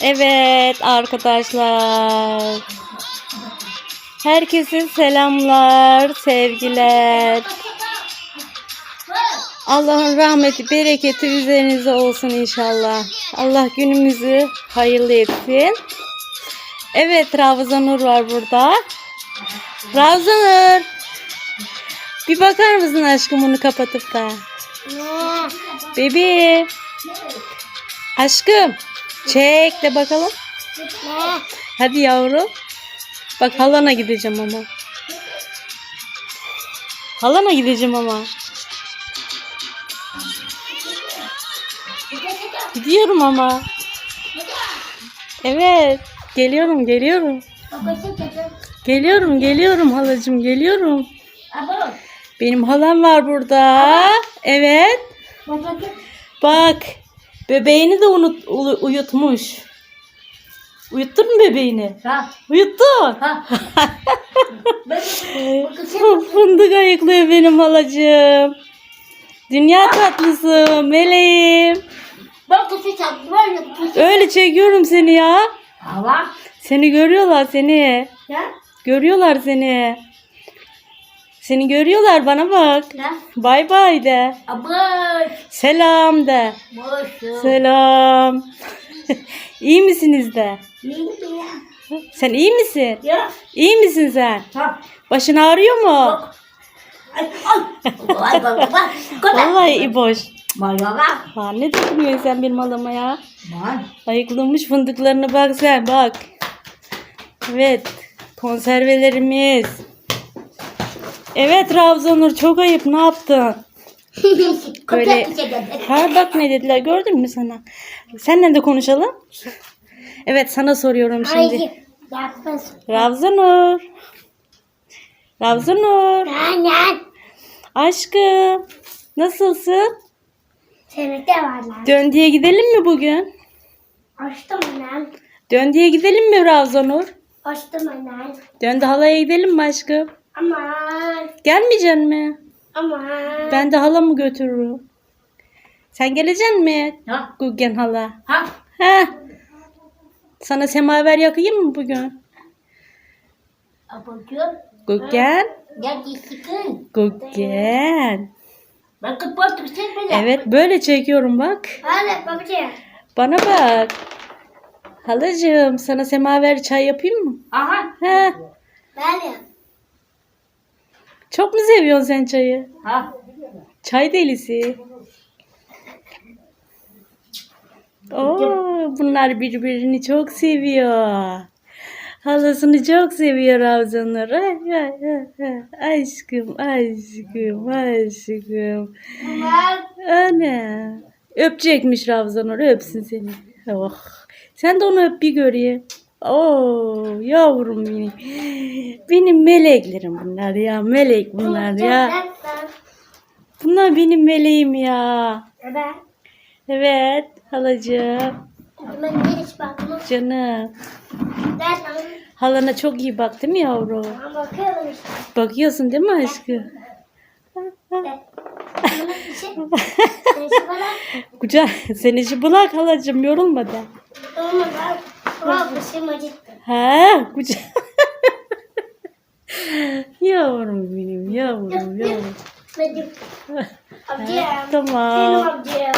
Evet arkadaşlar. Herkese selamlar, sevgiler. Allah'ın rahmeti, bereketi üzerinize olsun inşallah. Allah günümüzü hayırlı etsin. Evet Ravza Nur var burada. Ravza Nur. Bir bakar mısın aşkım bunu kapatıp da? Bebeğim. Aşkım. Çek de bakalım. Hadi yavrum. Bak halana gideceğim ama. Halana gideceğim ama. Gidiyorum ama. Evet. Geliyorum geliyorum. Geliyorum geliyorum halacığım geliyorum. Benim halam var burada. Evet. Bak. Bebeğini de unut, u- uyutmuş. Uyuttun mu bebeğini? Uyuttun. Fındık ayıklıyor benim halacığım. Dünya tatlısı meleğim. Öyle çekiyorum seni ya. Seni görüyorlar seni. Görüyorlar seni. Seni görüyorlar bana bak. Bay bay de. Selam de. Selam. iyi misiniz de? Sen iyi misin? İyi misin sen? Başın ağrıyor mu? Vallahi iyi boş. Ha, ne dokunuyorsun sen benim halama ya? Ayıklamış fındıklarını bak sen bak. Evet. Konservelerimiz. Evet Ravzanur çok ayıp ne yaptın? Böyle- Ha bak ne dediler gördün mü sana? Seninle de konuşalım. Evet sana soruyorum şimdi. Ravzanur. Ravzanur. Aşkım. Nasılsın? Seni de var. Döndüye gidelim mi bugün? Açtım annem. Döndüye gidelim mi Ravzanur? Açtım annem. Döndü halaya gidelim mi aşkım? Aman. Gelmeyeceksin mi? Aman. Ben de halamı götürürüm. Sen geleceksin mi? Guggen hala. He. Sana semaver yakayım mı bugün? Bakıyorum. Guggen. Ya gitsin. Guggen. Bakın portuk sen. Evet böyle çekiyorum bak. Hadi babacığım. Bana bak. Halacığım sana semaver çay yapayım mı? Aha. He. Böyle. Çok mu seviyorsun sen çayı? Ha. Çay delisi. Oo, bunlar birbirini çok seviyor. Halasını çok seviyor Ravzanur. Aşkım, aşkım, aşkım. Ana. Öpecekmiş Ravzanur. Öpsün seni. Oh. Sen de onu öp bir göreyim. Oo, yavrum benim. Benim meleklerim bunlar ya. Melek bunlar ya. Bunlar benim meleğim ya. Evet. Evet halacığım. Canım. Halana çok iyi bak değil mi yavrum? Bakıyorum işte. Bakıyorsun değil mi aşkım? Kucak sen işi bırak halacığım yorulma da. Olmadı. Ama başım acıttı. Ha kucak. yavrum benim yavrum yavrum. Amcam. Tamam. Benim.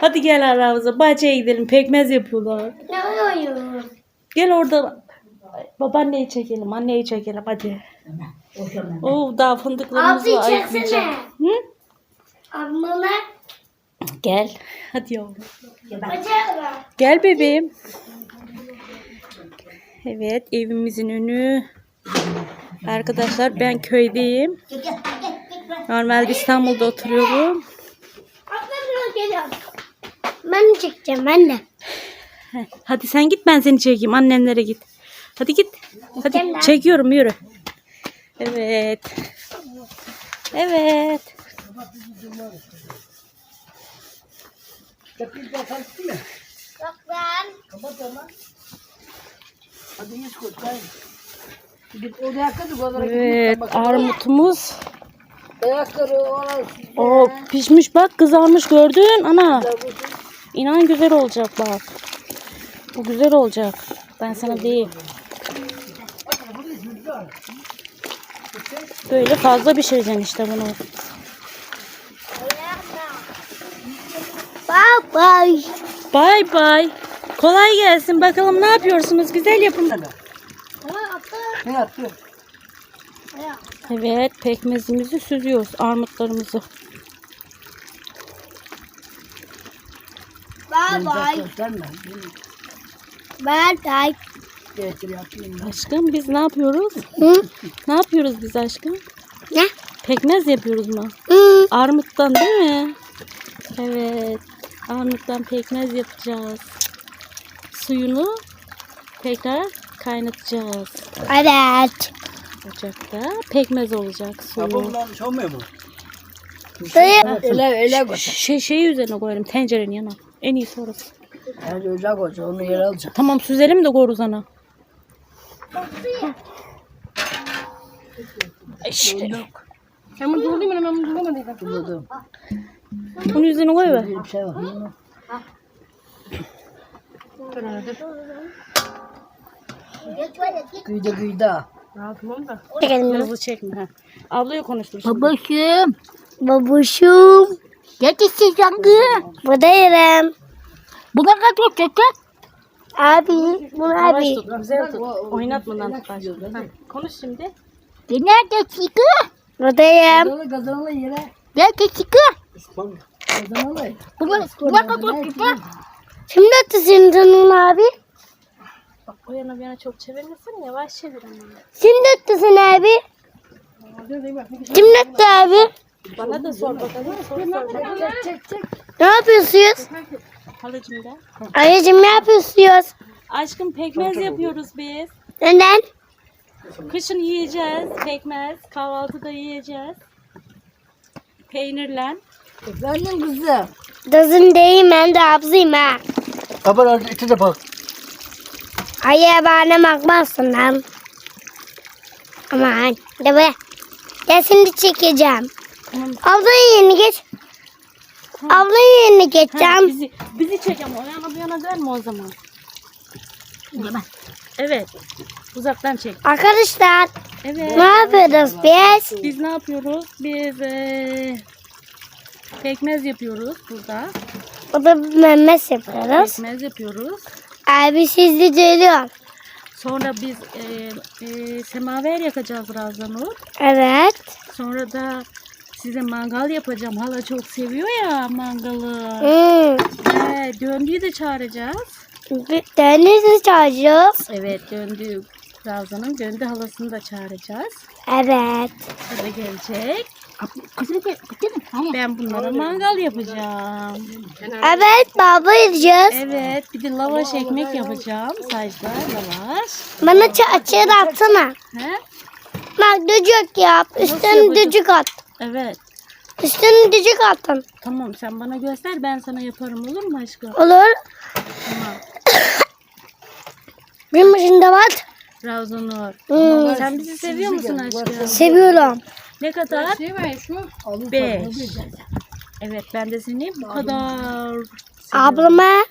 Hadi gel aramıza bahçeye gidelim pekmez yapıyorlar. Ne oluyor? Gel orada babaanneyi çekelim anneyi çekelim hadi. Oo daha fındıklarımız Abi var çeksene. Hı? Ablamla. Gel. Hadi yavrum. Gel bebeğim. Evet evimizin önü. Arkadaşlar ben köydeyim. Normalde İstanbul'da oturuyorum. Ben çekeceğim ben de. Heh, Hadi sen git ben seni çekeyim. Annenlere git. Hadi git. Hadi çekiyorum yürü. Evet. Evet. Bak ben. Evet armutumuz. O pişmiş bak kızarmış gördün ana. İnan güzel olacak bak. Bu güzel olacak. Ben sana diyeyim. Böyle fazla pişireceksin işte bunu. Bye bye. Bay bay. Kolay gelsin. Bakalım ne yapıyorsunuz? Güzel yapın. Ne yapıyor? Evet, pekmezimizi süzüyoruz. Armutlarımızı. Bye bye. Gösterme. Bye bye. Getir yapayım ben. Aşkım biz ne yapıyoruz? Hı? Ne yapıyoruz biz aşkım? Ne? Pekmez yapıyoruz mu? Hı. Armuttan değil mi? Evet. Armuttan pekmez yapacağız. Suyunu tekrar kaynatacağız. Evet. Ocakta pekmez olacak suyu. Sabundan olmuyor mu? Dayı. Öyle öyle koy. Şey, şeyi üzerine koyalım tencerenin yanına. En iyisi orası. Yani öyle koy. Onu yere alacak. Tamam süzelim de koruz ana. İşte. Sen bunu mu? Ben bunu bulamadım. Buldum. Bunun üzerine koy be. Bir şey var. Mı? Kıyıda kıyıda. Çekelim bunu. Hızlı çekme. Ablayı konuştur. Babacığım. Babuşum. Sen kız? Buradayım. Bu ne kadar çekti? Abi. Bunu abi. güzel tut. Oynatmadan Konuş şimdi. Neredesin kız? Buradayım. Kazanlı kazanlı yere. Neredesin kız? Kazanlı. Bu ne bu ne çekti? Şimdi atısın canım abi. Bak o yana bir yana çok çevirmesin yavaş çevir ama. Şimdi atısın abi. Şimdi attı abi. Bana da sor bakalım. Sor sor. Çek çek. Ne yapıyorsunuz? Halacığım da. Anneciğim ne yapıyorsunuz? Aşkım pekmez yapıyoruz biz. Neden? Kışın yiyeceğiz pekmez. Kahvaltıda yiyeceğiz. Peynirle. Efendim kızım. Dazın değil ben de abzıyım ha. Kapat orada iki de bak. Hayır bana bakmazsın lan. Aman de be. Ya şimdi çekeceğim. Ablanın yerine geç. Ablanın yerine Ha, geçeceğim. bizi, bizi çek ama o yana bu yana gelme o zaman. Evet. Uzaktan çek. Arkadaşlar Evet. ne yapıyoruz biz? Biz ne yapıyoruz? Biz eee, pekmez yapıyoruz burada. Burada memes yapıyoruz. Pekmez yapıyoruz. Abi siz de görüyor. Sonra biz eee eee, semaver yakacağız Razanur. Evet. Sonra da size mangal yapacağım. Hala çok seviyor ya mangalı. Hmm. He, döndüğü de çağıracağız. Denizi çağıracağız. Evet döndü. Razan'ın döndü halasını da çağıracağız. Evet. O da gelecek. Ben bunlara mangal yapacağım. Evet baba yiyeceğiz. Evet bir de lavaş ekmek yapacağım. Sajda lavaş. Bana açığı da atsana. He? Bak düdük yap. Üstüne düdük at. Evet. Üstüne düdük atın. Tamam sen bana göster ben sana yaparım olur mu aşkım? Olur. Tamam. Benim başında var. Razanur. Hmm. Sen bizi seviyor musun aşkım? Seviyorum. Ne kadar? Alın Beş. sana, Evet ben de seni bu kadar Ablama.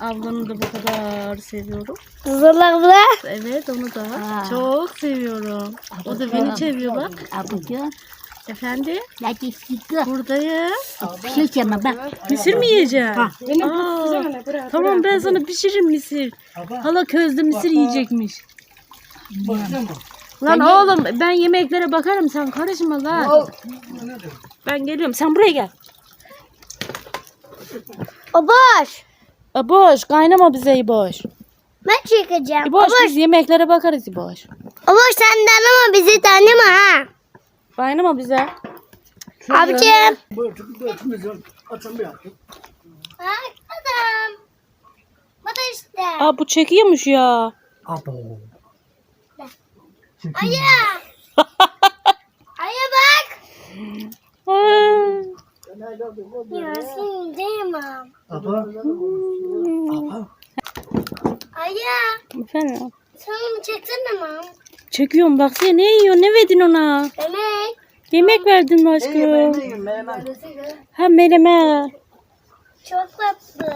Ablanı da bu kadar seviyorum. Zırla Evet onu da çok seviyorum. O da beni seviyor bak. Ablacığım. Efendim? Buradayım. Bir şey yeme bak. Mısır mı yiyeceksin? Aa, tamam ben sana pişiririm mısır. Hala közde mısır yiyecekmiş. Lan oğlum ben yemeklere bakarım sen karışma lan. Ben geliyorum sen buraya gel. O boş. E boş kaynama bize boş. Ben çekeceğim. Boş biz yemeklere bakarız boş. O boş senden ama bizi tanıma ha. Kaynama bize. Abicim. Bu yaptık. Ay adam. Bu da işte. Aa bu çekiyormuş ya. Abo. Aya. Aya bak. Ya seni diyemem. Abo. Abo. Aya. Efendim? Sen çeksene mam. Çekiyorum baksana ne yiyor ne verdin ona? Demek. Yemek verdin mi aşkım? beğendim menemen. Ha meleme. Çok tatlı.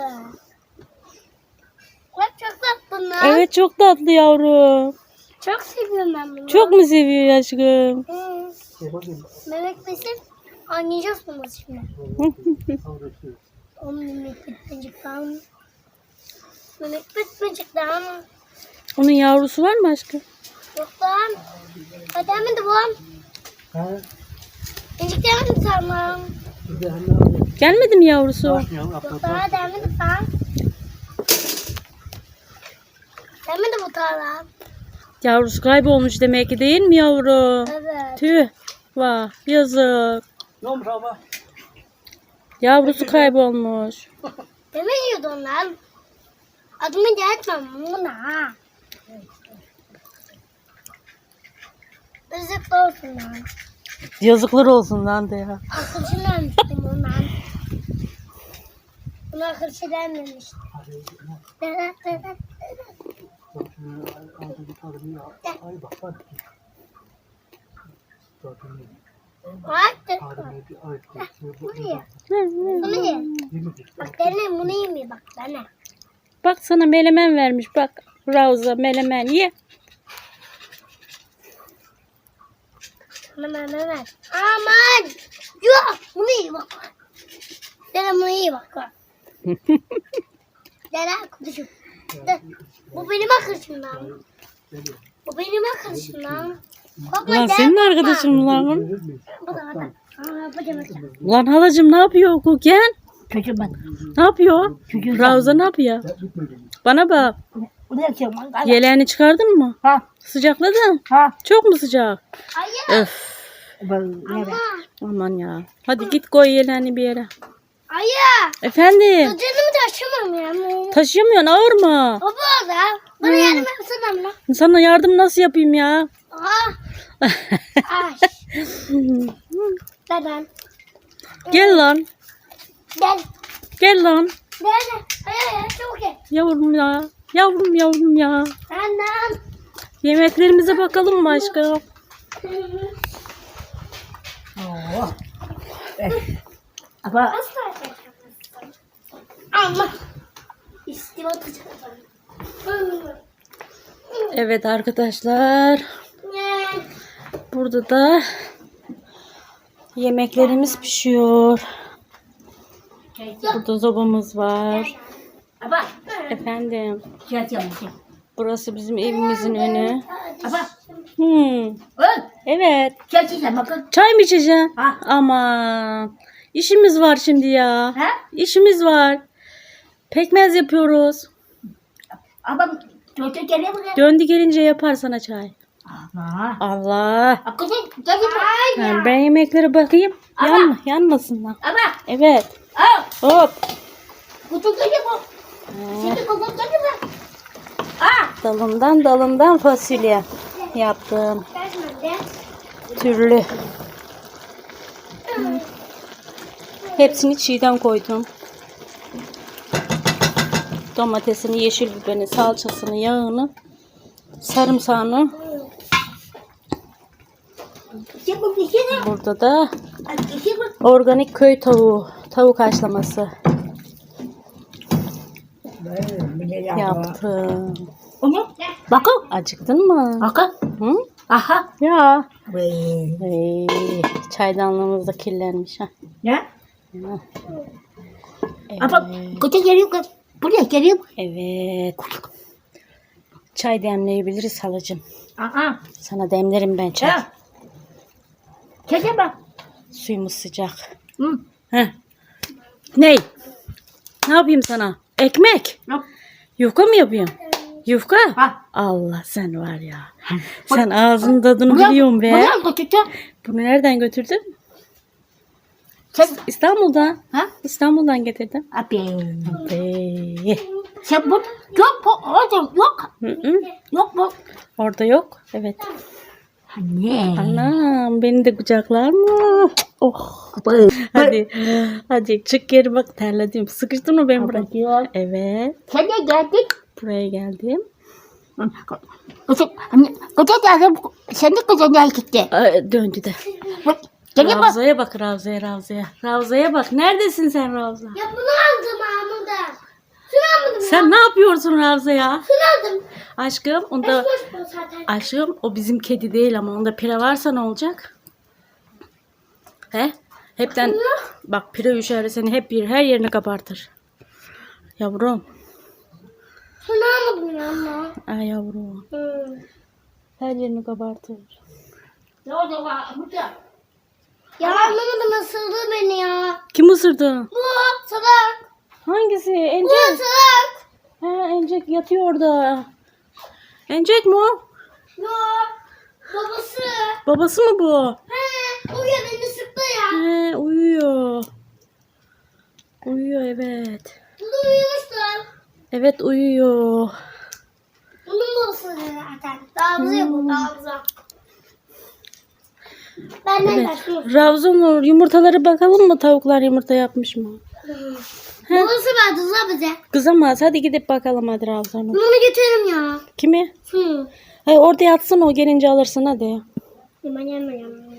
Bak çok Evet çok tatlı yavrum. Çok seviyorum ben bunu. Çok mu seviyor aşkım? Hı. Mehmet besin. Oynayacağız bunu şimdi. Onun Mehmet bitmecikten. Mehmet bitmecikten. Onun yavrusu var mı aşkım? Yok lan. Hadi hemen de bu. Ha? İncik demedim yapayım? Gelmedi mi yavrusu? Yok daha demedim tamam. Demedi bu tarla. Yavrusu kaybolmuş demek ki değil mi yavrum? Evet. Tüh. Vah yazık. Ne olmuş abla? Yavrusu kaybolmuş. Deme yiyordu onlar. Adımı geçmem buna. Lezzetli olsun lan. Yazıklar olsun lan de ya. Akılcı vermiştim ondan. Buna akılcı aldığım tadını ya. Ay bak bak. Tadını. Bak, bir dene bunu yemiyor bak dene. Bak sana melemen vermiş bak. Ravza melemen ye. Hemen hemen hemen. Aman. Yok bunu ye bak. Dene bunu ye bak. Dene. De, bu benim arkadaşımdan. Bu benim arkadaşımdan. Korkma Lan dene, senin arkadaşın lan. Bu da. Aa, bu demek. Lan halacım ne yapıyor Kuken? Çocuğum ben. Ne yapıyor? Çocuğum Ravza ne yapıyor? Bana bak. Yeleğini çıkardın mı? Ha Sıcakladın. ha. Çok mu sıcak? Ayı. Öf. Ben? Aman ya. Hadi git koy yeleğini bir yere. Ayı. Efendim. Canımı taşımam ya. Taşıyamıyorsun ağır mı? O burada. Bana yardım yapsana mı? Sana yardım nasıl yapayım ya? Aa. Ay. Neden? Gel lan. Gel. Gel lan. Hayır hayır çabuk gel. Yavrum ya. Yavrum yavrum ya. Annem. Yemeklerimize bakalım mı aşkım? Oh. Eh. Ama Asla. Ama. İstim atacak. Evet arkadaşlar. Burada da yemeklerimiz pişiyor. Burada zobamız var. Efendim. Burası bizim evimizin önü. Hmm. Evet. Çay mı içeceksin? Ha. Aman. İşimiz var şimdi ya. İşimiz var. Pekmez yapıyoruz. Ama çocuk geliyor mu? Döndü gelince yapar sana çay. Ama. Allah. Akıllı geliyor mu? Ha, ben yemeklere bakayım. Yanma, yanmasınlar. Ama. Evet. Al. Hop. Kutu geliyor mu? Şimdi kutu geliyor mu? Aa. Dalından dalından fasulye yaptım. Türlü. Hepsini çiğden koydum. Domatesini, yeşil biberini, salçasını, yağını, sarımsağını. Burada da organik köy tavuğu, tavuk haşlaması yaptım. Bakın. Acıktın mı? Bakın. Hı? Aha. Ya. Hey, çaydanlığımız da kirlenmiş ha. Ne? Evet. Ama kutu geliyor mu? Buraya geliyor mu? Evet. Çay demleyebiliriz halacığım. Aa. Sana demlerim ben çay. Ha. Çekil bak. Suyumuz sıcak. Hı. Heh. Ney? Ne yapayım sana? Ekmek. Yok. Yufka mı yapayım? Yufka? Ha. Allah sen var ya. Sen ağzının tadını biliyorsun be. Buraya götüreceğim. Bunu nereden götürdün? Sen. İstanbul'dan. Ha? İstanbul'dan getirdim. Abi. Be. Sen bu yok bu orada yok. Hı hı. Yok bu. Orada yok. Evet. Anne. Anam beni de kucaklar mı? Oh. Hadi. Hadi çık geri bak terledim. Sıkıştın mı ben buraya? Evet. Sen de geldik. Buraya geldim. Kutu, anne, kutu geldi. Sen de gitti. Aa, döndü de. Bak, Geliyor mu? Ravza'ya bak Ravza'ya Ravza'ya. Ravza'ya bak. Neredesin sen Ravza? Ya bunu aldım Mahmut'a. Almadım ya. Sen ne yapıyorsun Ravza ya? Şunu aldım. Aşkım onda Boş bu zaten. aşkım o bizim kedi değil ama onda pire varsa ne olacak? He? Hepten bak pire üşer seni hep bir her yerini kabartır. Yavrum. Şunu almadım ya ama. Ay yavrum. Hmm. Her yerini kabartır. Ne oldu var? Ya anlamadım ısırdı beni ya. Kim ısırdı? Bu salak. Hangisi? Bu Encek. salak. Ha Encek yatıyor orada. Encek mi o? Yok. Babası. Babası mı bu? He. O ya beni sıktı ya. He uyuyor. Uyuyor evet. Bu da uyumuştu. Evet uyuyor. Bunun babası zaten. Daha bize bu daha bize. Benden Evet. kaçmış. Ravzanur yumurtaları bakalım mı tavuklar yumurta yapmış mı? Babası verdi la bize. Kızamaz hadi gidip bakalım hadi Ravzanur. Bunu getirin ya. Kimi? Şunu. Hey orada yatsın o gelince alırsın hadi. Ben yemeyeceğim.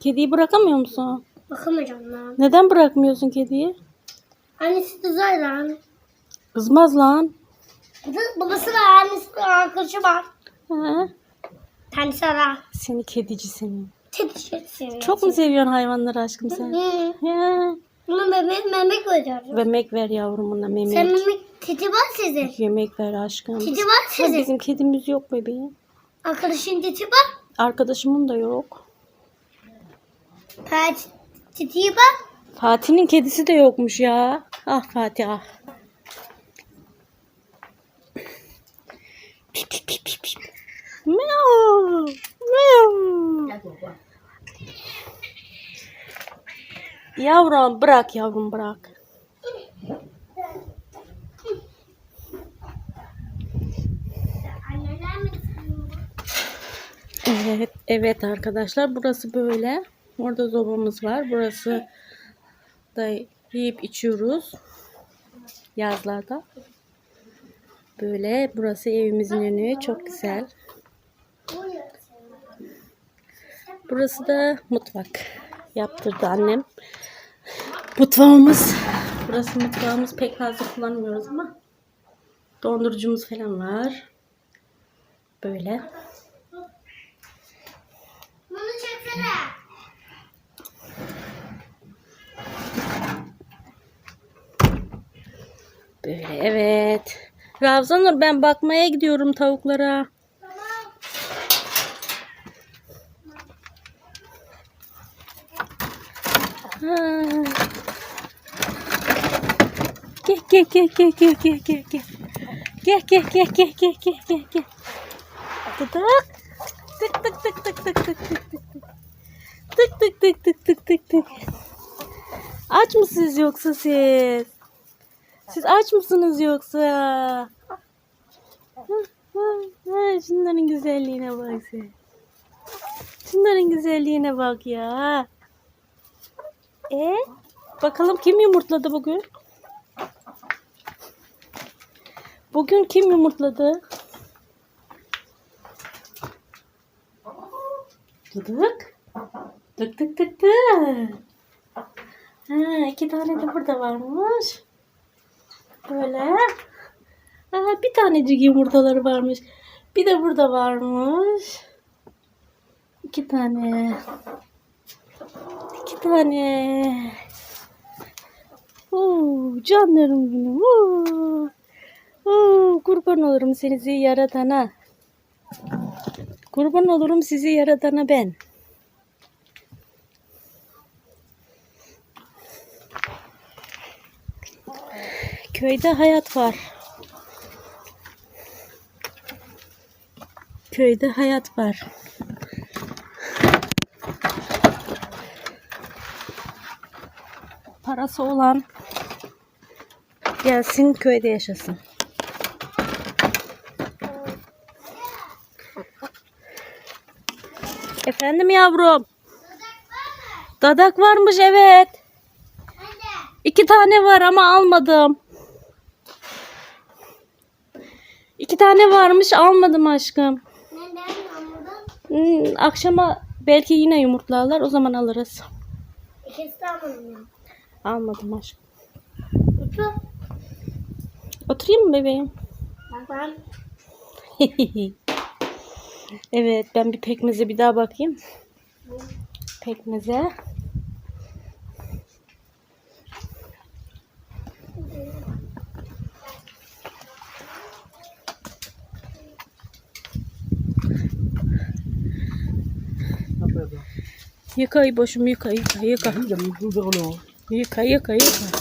Kediyi bırakamıyor musun? Bakamayacağım lan. Neden bırakmıyorsun kediyi? Annesi güzel lan. Kızmaz lan. Kızı- Babası var, annesi var, arkadaşı var. Ha? Kendisi var. Seni kedici seni. Tedişet seviyor. Çok mu seviyorsun hayvanları aşkım sen? Hı. Ya. Bunun bebeği memek veriyorum. Yemek ver yavrum buna memek. Sen memek teti var sizin. Yemek ver aşkım. Teti var Ha, sizin. bizim kedimiz yok bebeğim. Arkadaşın teti var. Arkadaşımın da yok. Pet teti var. Fatih'in kedisi de yokmuş ya. Ah Fatih ah. Pip, pip, Yavrum bırak yavrum bırak. Evet, evet arkadaşlar burası böyle. Orada zobamız var. Burası da yiyip içiyoruz. Yazlarda. Böyle burası evimizin önü. Çok güzel. Burası da mutfak. Yaptırdı annem. Mutfağımız. Burası mutfağımız pek fazla kullanmıyoruz ama dondurucumuz falan var. Böyle. Bunu çeksene. Böyle evet. Ravzanur ben bakmaya gidiyorum tavuklara. gel gel gel gel gel gel gel. Gel gel gel gel gel gel gel gel. Tık. Tık tık tık tık tık tık tık tık. Tık tık tık tık tık tık tık. Aç mısınız yoksa siz? Siz aç mısınız yoksa? Şunların güzelliğine bak sen. Şunların güzelliğine bak ya. E ee, bakalım kim yumurtladı bugün? Bugün kim yumurtladı? Dıdık. Tık tık tık. Ha, iki tane de burada varmış. Böyle. Aa, bir tanecik yumurtaları varmış. Bir de burada varmış. İki tane. İki tane. Oo, canlarım benim. Oo. Oo, kurban olurum sizi yaratana. Kurban olurum sizi yaratana ben. Köyde hayat var. Köyde hayat var. Parası olan gelsin köyde yaşasın. Efendim yavrum. Dadak varmış evet. İki tane var ama almadım. İki tane varmış almadım aşkım. Neden anladın? Hmm, akşama belki yine yumurtlarlar o zaman alırız. İkisi de almadım. Almadım aşkım. Uçu. Oturayım mı bebeğim? Tamam. evet ben bir pekmeze bir daha bakayım. Pekmeze. Yıka boşum yıka yıka yıka. Yıka yıka yıka.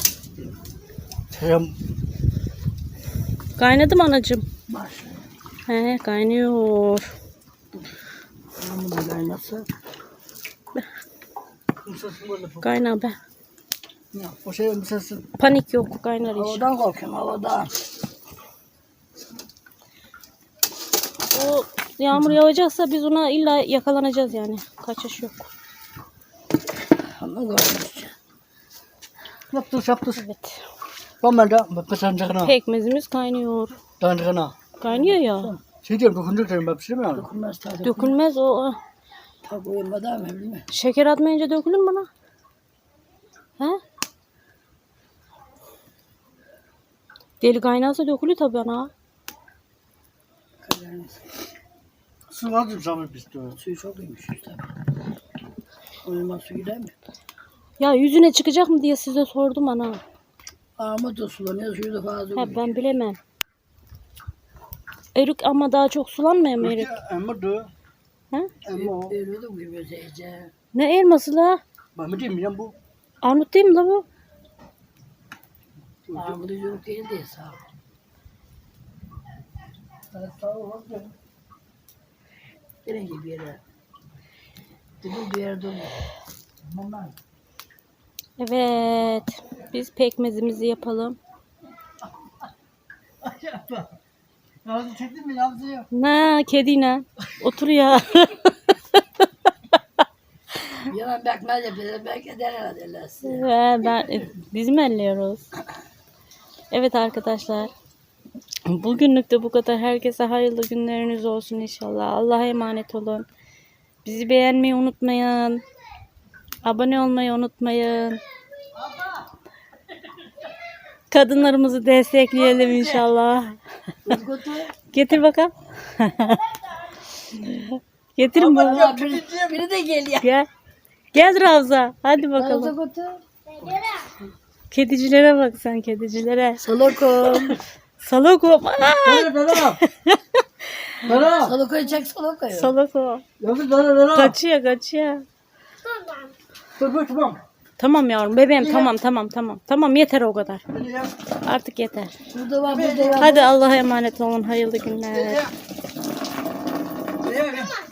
Saya Kaynadı mı anacığım? He kaynıyor. Lepas. Kaynar be. Ya, o şey masa Panik yok kaynar iş. havadan korkuyorum havadan. O yağmur yağacaksa biz ona illa yakalanacağız yani. Kaçış yok. Ama görmüş. Yaptı yaptı. Evet. Da pesan cakna. Pekmezimiz kaynıyor. Dan cakna. Kaynıyor ya. Şey diyorum derim ben pişirme yani. Dokunmaz tabii. Dökülmez o. Tabi uyumadan mı bilmiyorum. Şeker atmayınca dökülür mü bana? He? Deli kaynarsa dökülür tabii ana. Su vardı zaman pisti. Suyu çok iyiymiş tabii. Uyuma su gider mi? Ya yüzüne çıkacak mı diye size sordum ana. Ama da sulanıyor suyu da fazla He, ben bilemem. Erik ama daha çok sulanmıyor mu erik? Ama da. He? Ama. Öyle. Ne elması la? Ben mi diyeyim ya bu? Armut değil mi la bu? Da yok değil de sağ ol. Sağ ol. Nereye bir yere? Dedim bir yerde olur. Mama. Evet. Biz pekmezimizi yapalım. Yazı çektin mi yazı yok. Na kedine. Otur ya. Yalan bekmez yapıyor. Belki eder herhalde. Ve ben e, biz mi elliyoruz? Evet arkadaşlar. Bugünlük de bu kadar. Herkese hayırlı günleriniz olsun inşallah. Allah'a emanet olun. Bizi beğenmeyi unutmayın. Abone olmayı unutmayın. Kadınlarımızı destekleyelim inşallah. Getir bakalım. Getirin bana. Biri, biri de geliyor. Gel. Gel Ravza. Hadi bakalım. Kedicilere bak sen kedicilere. Salakom. Salako. Dara dara. Dara. Salakoyu çek salakoyu. Salako. Yazı dara dara. Kaçıyor kaçıyor. Dur dur tamam. Tamam yavrum bebeğim Yap. tamam tamam tamam. Tamam yeter o kadar. Yap. Artık yeter. Burada var burada var. Hadi Allah'a emanet olun. Hayırlı günler. Yap. Yap.